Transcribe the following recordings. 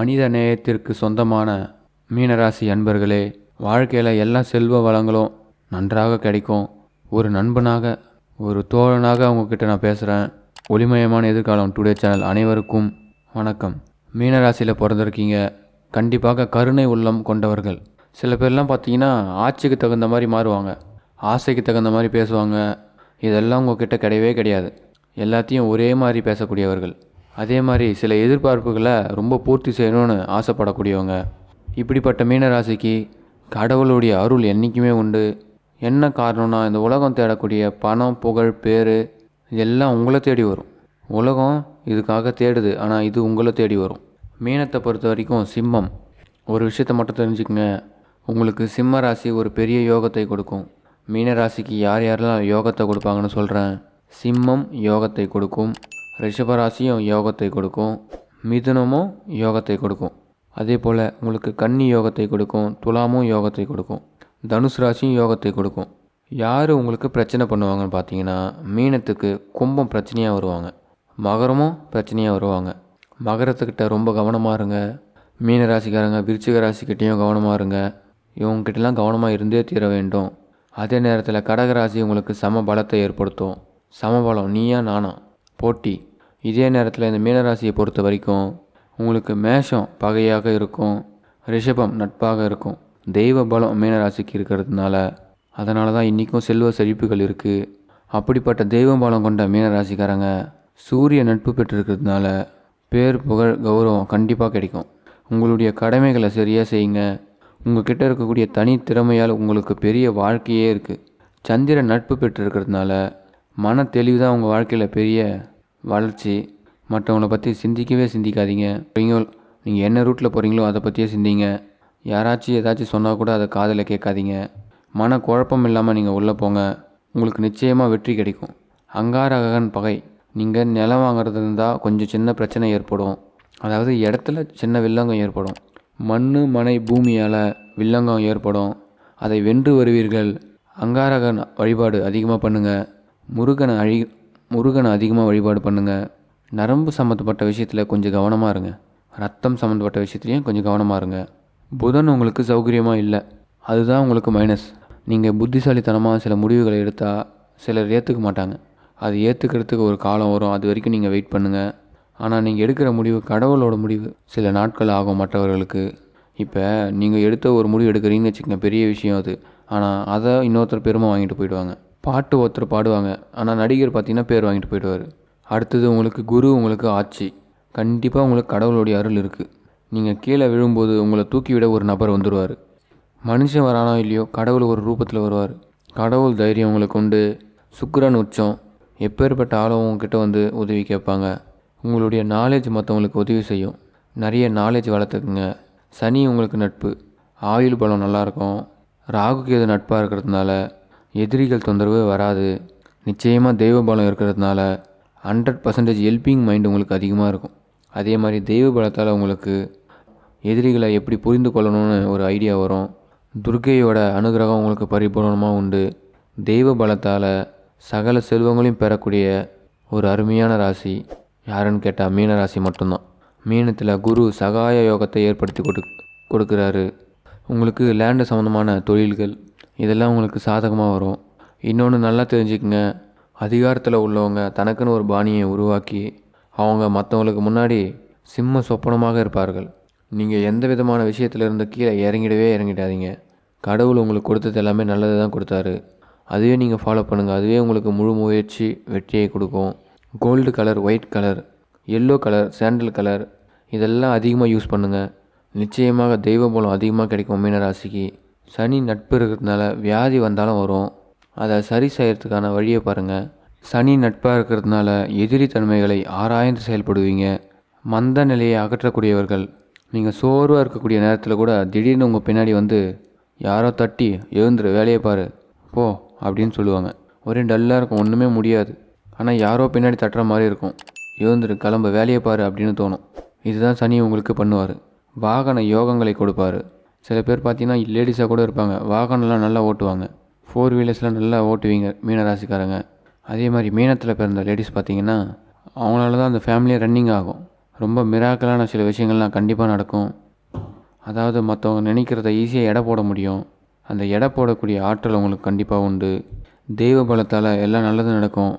மனித நேயத்திற்கு சொந்தமான மீனராசி அன்பர்களே வாழ்க்கையில் எல்லா செல்வ வளங்களும் நன்றாக கிடைக்கும். ஒரு நண்பனாக ஒரு தோழனாக உங்ககிட்ட நான் பேசுகிறேன் ஒளிமயமான எதிர்காலம் டுடே சேனல் அனைவருக்கும் வணக்கம். மீனராசியில் பிறந்திருக்கீங்க. கண்டிப்பாக கருணை உள்ளம் கொண்டவர்கள். சில பேர்லாம் பார்த்தீங்கன்னா ஆட்சிக்கு தகுந்த மாதிரி மாறுவாங்க. ஆசைக்கு தகுந்த மாதிரி பேசுவாங்க. இதெல்லாம் உங்ககிட்ட கிடையவே கிடையாது. எல்லாத்தையும் ஒரே மாதிரி பேசக்கூடியவர்கள். அதே மாதிரி சில எதிர்பார்ப்புகளை ரொம்ப பூர்த்தி செய்யணும்னு ஆசைப்படக்கூடியவங்க. இப்படிப்பட்ட மீனராசிக்கு கடவுளுடைய அருள் என்றைக்குமே உண்டு. என்ன காரணம்னா இந்த உலகம் தேடக்கூடிய பணம் புகழ் பேர் எல்லாம் உங்களை தேடி வரும். உலகம் இதுக்காக தேடுது ஆனால் இது உங்களை தேடி வரும். மீனத்தை பொறுத்த வரைக்கும் சிம்மம். ஒரு விஷயத்தை மட்டும் தெரிஞ்சுக்கங்க. உங்களுக்கு சிம்ம ராசி ஒரு பெரிய யோகத்தை கொடுக்கும். மீன ராசிக்கு யார் யாரெல்லாம் யோகத்தை கொடுப்பாங்கன்னு சொல்கிறேன் சிம்மம் யோகத்தை கொடுக்கும். ரிஷபராசியும் யோகத்தை கொடுக்கும். மிதுனமும் யோகத்தை கொடுக்கும். அதே போல் உங்களுக்கு கன்னி யோகத்தை கொடுக்கும் துலாமும் யோகத்தை கொடுக்கும் தனுசு ராசியும் யோகத்தை கொடுக்கும். யார் உங்களுக்கு பிரச்சனை பண்ணுவாங்கன்னு பார்த்தீங்கன்னா மீனத்துக்கு கும்பம் பிரச்சனையாக வருவாங்க. மகரமும் பிரச்சனையாக வருவாங்க. மகரத்துக்கிட்ட ரொம்ப கவனமாக இருங்க. மீன ராசிக்காரங்க விருச்சிக ராசிக்கிட்டேயும் கவனமாக இருங்க. இவங்ககிட்டலாம் கவனமாக இருந்தே தீர வேண்டும். அதே நேரத்தில் கடகராசி உங்களுக்கு சம பலத்தை ஏற்படுத்தும். சமபலம் நீயா நானா? போட்டி. இதே நேரத்தில் இந்த மீனராசியை பொறுத்த வரைக்கும் உங்களுக்கு மேஷம் பகையாக இருக்கும் ரிஷபம் நட்பாக இருக்கும். தெய்வ பலம் மீனராசிக்கு இருக்கிறதுனால அதனால தான் இன்றைக்கும் செல்வ செழிப்புகள் இருக்குது அப்படிப்பட்ட தெய்வ பலம் கொண்ட மீனராசிக்காரங்க சூரிய நட்பு பெற்றிருக்கிறதுனால பேர் புகழ் கௌரவம் கண்டிப்பாக கிடைக்கும். உங்களுடைய கடமைகளை சரியாக செய்யுங்க. உங்ககிட்ட இருக்கக்கூடிய தனி திறமையால் உங்களுக்கு பெரிய வாழ்க்கையே இருக்குது சந்திரன் நட்பு பெற்றிருக்கிறதுனால மன தெளிவு தான் உங்கள் வாழ்க்கையில் பெரிய வளர்ச்சி மற்றவங்கள பற்றி சிந்திக்கவே சிந்திக்காதீங்க. நீங்கள் நீங்கள் என்ன ரூட்டில் போகிறீங்களோ அதை பற்றியே சிந்திங்க. யாராச்சும் ஏதாச்சும் சொன்னால் கூட அதை காதில் கேட்காதீங்க. மன குழப்பம் இல்லாமல் நீங்கள் உள்ளே போங்க. உங்களுக்கு நிச்சயமாக வெற்றி கிடைக்கும். அங்காரகன் பகை. நீங்கள் நிலம் வாங்குறது இருந்தால் கொஞ்சம் சின்ன பிரச்சனை ஏற்படும். அதாவது இடத்துல சின்ன வில்லங்கம் ஏற்படும். மண் மனை பூமியால் வில்லங்கம் ஏற்படும். அதை வென்று வருவீர்கள். அங்காரகன் வழிபாடு அதிகமாக பண்ணுங்கள் முருகனை அழி முருகனை அதிகமாக வழிபாடு பண்ணுங்கள் நரம்பு சம்மந்தப்பட்ட விஷயத்தில் கொஞ்சம் கவனமாக இருங்க. ரத்தம் சம்மந்தப்பட்ட விஷயத்துலையும் கொஞ்சம் கவனமாக இருங்க. புதன் உங்களுக்கு சௌகரியமாக இல்லை. அதுதான் உங்களுக்கு மைனஸ் நீங்கள் புத்திசாலித்தனமாக சில முடிவுகளை எடுத்தால் சிலர் ஏற்றுக்க மாட்டாங்க. அது ஏற்றுக்கிறதுக்கு ஒரு காலம் வரும். அது வரைக்கும் நீங்கள் வெயிட் பண்ணுங்கள் ஆனால் நீங்கள் எடுக்கிற முடிவு கடவுளோட முடிவு. சில நாட்கள் ஆகும் மற்றவர்களுக்கு. இப்போ நீங்கள் எடுத்த ஒரு முடிவு எடுக்கிறீங்கன்னு வச்சுக்கோங்க. பெரிய விஷயம் அது. ஆனால் அதை இன்னொருத்தர் பெருமை வாங்கிட்டு போயிடுவாங்க. பாட்டு ஒருத்தர் பாடுவாங்க. ஆனால் நடிகர் பார்த்தீங்கன்னா பேர் வாங்கிட்டு போயிடுவார். அடுத்தது உங்களுக்கு குரு உங்களுக்கு ஆட்சி. கண்டிப்பாக உங்களுக்கு கடவுளுடைய அருள் இருக்குது நீங்கள் கீழே விழும்போது உங்களை தூக்கி விட ஒரு நபர் வந்துடுவார் மனுஷன் வரானோ இல்லையோ கடவுள் ஒரு ரூபத்தில் வருவார். கடவுள் தைரியம் உங்களுக்கு உண்டு. சுக்கரன் உச்சம். எப்பேற்பட்ட ஆளும் உங்ககிட்ட வந்து உதவி கேட்பாங்க. உங்களுடைய நாலேஜ் மற்றவங்களுக்கு உதவி செய்யும். நிறைய நாலேஜ் வளர்த்துக்குங்க. சனி உங்களுக்கு நட்பு. ஆயுள் பலம் நல்லாயிருக்கும் ராகு எது நட்பாக இருக்கிறதுனால எதிரிகள் தொந்தரவு வராது. நிச்சயமாக தெய்வ பலம் இருக்கிறதுனால ஹண்ட்ரட் பர்சன்டேஜ் ஹெல்பிங் மைண்ட் உங்களுக்கு அதிகமாக இருக்கும். அதே மாதிரி தெய்வ பலத்தால் உங்களுக்கு எதிரிகளை எப்படி புரிந்து கொள்ளணும்னு ஒரு ஐடியா வரும். துர்கையோட அனுகிரகம் உங்களுக்கு பரிபூர்ணமாக உண்டு. தெய்வ பலத்தால் சகல செல்வங்களையும் பெறக்கூடிய ஒரு அருமையான ராசி யாருன்னு கேட்டால் மீன ராசி மட்டும்தான். மீனத்தில் குரு சகாய யோகத்தை ஏற்படுத்தி கொடு கொடுக்குறாரு. உங்களுக்கு லேண்டு சம்மந்தமான தொழில்கள் இதெல்லாம் உங்களுக்கு சாதகமாக வரும். இன்னொன்று நல்லா தெரிஞ்சுக்கங்க. அதிகாரத்தில் உள்ளவங்க தனக்குன்னு ஒரு பாணியை உருவாக்கி அவங்க மற்றவங்களுக்கு முன்னாடி சிம்ம சொப்பனமாக இருப்பார்கள். நீங்கள் எந்த விதமான விஷயத்துல இருந்து கீழே இறங்கிடவே இறங்கிடாதீங்க. கடவுள் உங்களுக்கு கொடுத்தது எல்லாமே நல்லது தான் கொடுத்தாரு. அதுவே நீங்கள் ஃபாலோ பண்ணுங்கள் அதுவே உங்களுக்கு முழு முயற்சி வெற்றியை கொடுக்கும். Gold colour white colour yellow colour sandal colour இதெல்லாம் அதிகமாக யூஸ் பண்ணுங்கள் நிச்சயமாக தெய்வ பலம் அதிகமாக கிடைக்கும் மீனராசிக்கு. சனி நட்பு இருக்கிறதுனால வியாதி வந்தாலும் வரும். அதை சரி செய்யறதுக்கான வழியை பாருங்கள் சனி நட்பாக இருக்கிறதுனால எதிரி தன்மைகளை ஆராய்ந்து செயல்படுவீங்க. மந்த நிலையை அகற்றக்கூடியவர்கள். நீங்கள் சோர்வாக இருக்கக்கூடிய நேரத்தில் கூட திடீர்னு உங்கள் பின்னாடி வந்து யாரோ தட்டி எழுந்துரு வேலையை பாரு போ அப்படின்னு சொல்லுவாங்க. ஒரே டல்லாக இருக்கும் ஒன்றுமே முடியாது. ஆனால் யாரோ பின்னாடி தட்டுற மாதிரி இருக்கும். எழுந்துரு கிளம்பு வேலையை பாரு அப்படின்னு தோணும். இதுதான் சனி உங்களுக்கு பண்ணுவார். வாகன யோகங்களை கொடுப்பாரு. சில பேர் பார்த்தீங்கன்னா லேடிஸாக கூட இருப்பாங்க. வாகனம்லாம் நல்லா ஓட்டுவாங்க. ஃபோர் வீலர்ஸ்லாம் நல்லா ஓட்டுவீங்க மீனராசிக்காரங்க. அதே மாதிரி மீனத்தில் பிறந்த லேடிஸ் பார்த்தீங்கன்னா அவங்களால தான் அந்த ஃபேமிலியே ரன்னிங் ஆகும். ரொம்ப மிராக்கலான சில விஷயங்கள்லாம் கண்டிப்பாக நடக்கும். அதாவது மற்றவங்க நினைக்கிறத ஈஸியாக எடை போட முடியும். அந்த எடை போடக்கூடிய ஆற்றல் உங்களுக்கு கண்டிப்பாக உண்டு. தெய்வ பலத்தால் எல்லாம் நல்லது நடக்கும்.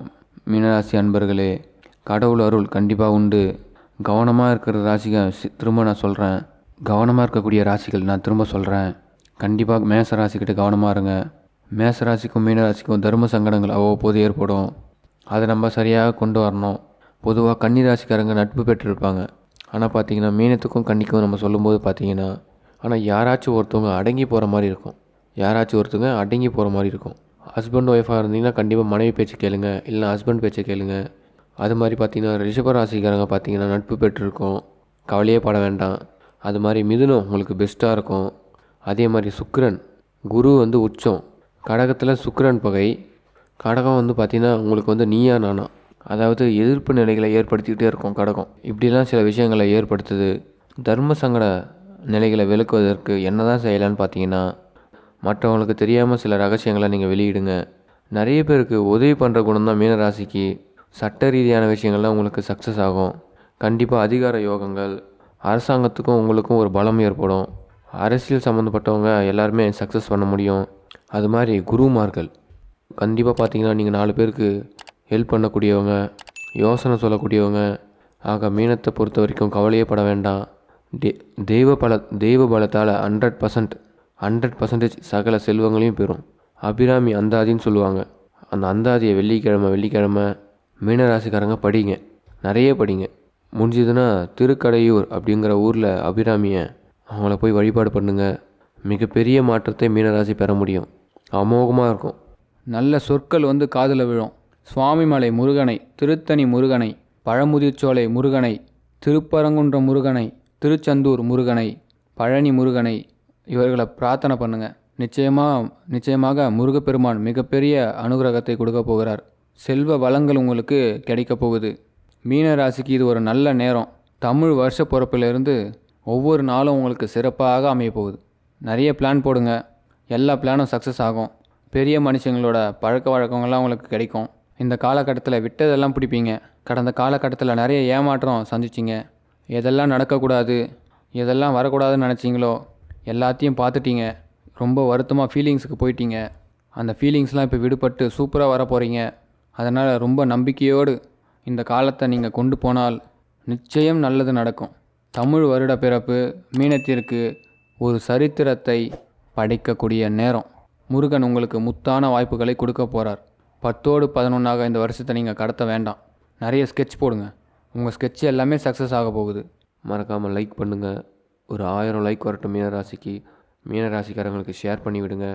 மீனராசி அன்பர்களே கடவுள் அருள் கண்டிப்பாக உண்டு. கவனமாக இருக்கிற ராசிகள் திரும்ப நான் சொல்கிறேன் கவனமாக இருக்கக்கூடிய ராசிகள் நான் திரும்ப சொல்கிறேன் கண்டிப்பாக மேச ராசிக்கிட்ட கவனமாக இருங்க. மேச ராசிக்கும் மீன ராசிக்கும் தர்ம சங்கடங்கள் அவ்வப்போது ஏற்படும். அதை நம்ம சரியாக கொண்டு வரணும். பொதுவாக கன்னி ராசிக்காரங்க நட்பு பெற்றிருப்பாங்க. ஆனால் பார்த்திங்கன்னா மீனத்துக்கும் கன்னிக்கும் நம்ம சொல்லும்போது பார்த்தீங்கன்னா ஆனால் யாராச்சும் ஒருத்தவங்க அடங்கி போகிற மாதிரி இருக்கும். யாராச்சும் ஒருத்தவங்க அடங்கி போகிற மாதிரி இருக்கும். ஹஸ்பண்ட் ஒய்ஃபாக இருந்தீங்கன்னா கண்டிப்பாக மனைவி பேச்சு கேளுங்க. இல்லை ஹஸ்பண்ட் பேச்சை கேளுங்க. அது மாதிரி பார்த்தீங்கன்னா ரிஷப ராசிக்காரங்க பார்த்தீங்கன்னா நட்பு பெற்றிருக்கோம். கவலையே பட வேண்டாம். அது மாதிரி மிதுனம் உங்களுக்கு பெஸ்ட்டாக இருக்கும். அதே மாதிரி சுக்கரன் குரு வந்து உச்சம். கடகத்தில் சுக்கரன் பகை. கடகம் வந்து பார்த்திங்கன்னா உங்களுக்கு வந்து நீயா நானா. அதாவது எதிர்ப்பு நிலைகளை ஏற்படுத்திக்கிட்டே இருக்கும் கடகம். இப்படிலாம் சில விஷயங்களை ஏற்படுத்துது. தர்ம சங்கட நிலைகளை விளக்குவதற்கு என்ன தான் செய்யலான்னு பார்த்தீங்கன்னா மற்றவங்களுக்கு தெரியாமல் சில ரகசியங்களை நீங்கள் வெளியிடுங்க. நிறைய பேருக்கு உதவி பண்ணுற குணம் தான் மீனராசிக்கு. சட்ட ரீதியான விஷயங்கள்லாம் உங்களுக்கு சக்ஸஸ் ஆகும். கண்டிப்பாக அதிகார யோகங்கள் அரசாங்கத்துக்கும் உங்களுக்கும் ஒரு பலம் ஏற்படும். அரசியல் சம்மந்தப்பட்டவங்க எல்லாருமே சக்ஸஸ் பண்ண முடியும். அது மாதிரி குருமார்கள். கண்டிப்பாக பார்த்தீங்கன்னா நீங்கள் நாலு பேருக்கு ஹெல்ப் பண்ணக்கூடியவங்க யோசனை சொல்லக்கூடியவங்க ஆக மீனத்தை பொறுத்த வரைக்கும் கவலையே பட வேண்டாம். தே தெய்வ பல தெய்வ பலத்தால் ஹண்ட்ரட் பர்சன்ட் ஹண்ட்ரட் பர்சன்டேஜ் சகல செல்வங்களையும் பெறும். அபிராமி அந்தாதின்னு சொல்லுவாங்க. அந்த அந்தாதியை வெள்ளிக்கிழமை வெள்ளிக்கிழமை மீனராசிக்காரங்க படிங்க. நிறைய படிங்க. முடிஞ்சதுன்னா திருக்கடையூர் அப்படிங்கிற ஊரில் அபிராமியை அவங்கள போய் வழிபாடு பண்ணுங்க. மிகப்பெரிய மாற்றத்தை மீனராசி பெற முடியும். அமோகமாக இருக்கும். நல்ல சொற்கள் வந்து காதில் விழும். சுவாமிமலை முருகனை திருத்தணி முருகனை பழமுதிர்ச்சோலை முருகனை திருப்பரங்குன்றம் முருகனை திருச்செந்தூர் முருகனை பழனி முருகனை இவர்களை பிரார்த்தனை பண்ணுங்க. நிச்சயமாக நிச்சயமாக முருகப்பெருமான் மிகப்பெரிய அனுகிரகத்தை கொடுக்க போகிறார். செல்வ வளங்கள் உங்களுக்கு கிடைக்கப் போகுது. மீன ராசிக்கு இது ஒரு நல்ல நேரம். தமிழ் வருஷ பிறப்பிலிருந்து ஒவ்வொரு நாளும் உங்களுக்கு சிறப்பாக அமைய போகுது. நிறைய பிளான் போடுங்க. எல்லா பிளானும் சக்ஸஸ் ஆகும். பெரிய மனுஷங்களோட பழக்க வழக்கங்கள்லாம் உங்களுக்கு கிடைக்கும். இந்த காலகட்டத்தில் விட்டதெல்லாம் பிடிப்பீங்க. கடந்த காலகட்டத்தில் நிறைய ஏமாற்றம் சந்திச்சிங்க. எதெல்லாம் நடக்கக்கூடாது எதெல்லாம் வரக்கூடாதுன்னு நினச்சிங்களோ எல்லாத்தையும் பார்த்துட்டீங்க. ரொம்ப வருத்தமாக ஃபீலிங்ஸுக்கு போயிட்டீங்க. அந்த ஃபீலிங்ஸ்லாம் இப்போ விடுபட்டு சூப்பராக வர போகிறீங்க அதனால் ரொம்ப நம்பிக்கையோடு இந்த காலத்தை நீங்கள் கொண்டு போனால் நிச்சயம் நல்லது நடக்கும். தமிழ் வருட பிறப்பு மீனத்திற்கு ஒரு சரித்திரத்தை படைக்கக்கூடிய நேரம். முருகன் உங்களுக்கு முத்தான வாய்ப்புகளை கொடுக்க போகிறார் பத்தோடு பதினொன்றாக இந்த வருஷத்தை நீங்கள் கடத்த வேண்டாம். நிறைய ஸ்கெட்ச் போடுங்க. உங்கள் ஸ்கெட்ச் எல்லாமே சக்ஸஸ் ஆக போகுது. மறக்காமல் லைக் பண்ணுங்கள் ஒரு ஆயிரம் லைக் வரட்டும் மீனராசிக்கு. மீனராசிக்காரங்களுக்கு ஷேர் பண்ணிவிடுங்க.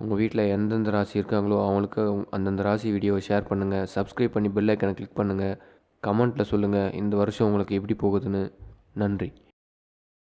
உங்கள் வீட்டில் எந்தெந்த ராசி இருக்காங்களோ அவங்களுக்கு அந்தந்த ராசி வீடியோவை ஷேர் பண்ணுங்கள் சப்ஸ்கிரைப் பண்ணி பெல் ஐக்கனை கிளிக் பண்ணுங்கள் கமெண்ட்டில் சொல்லுங்கள் இந்த வருஷம் உங்களுக்கு எப்படி போகுதுன்னு. நன்றி.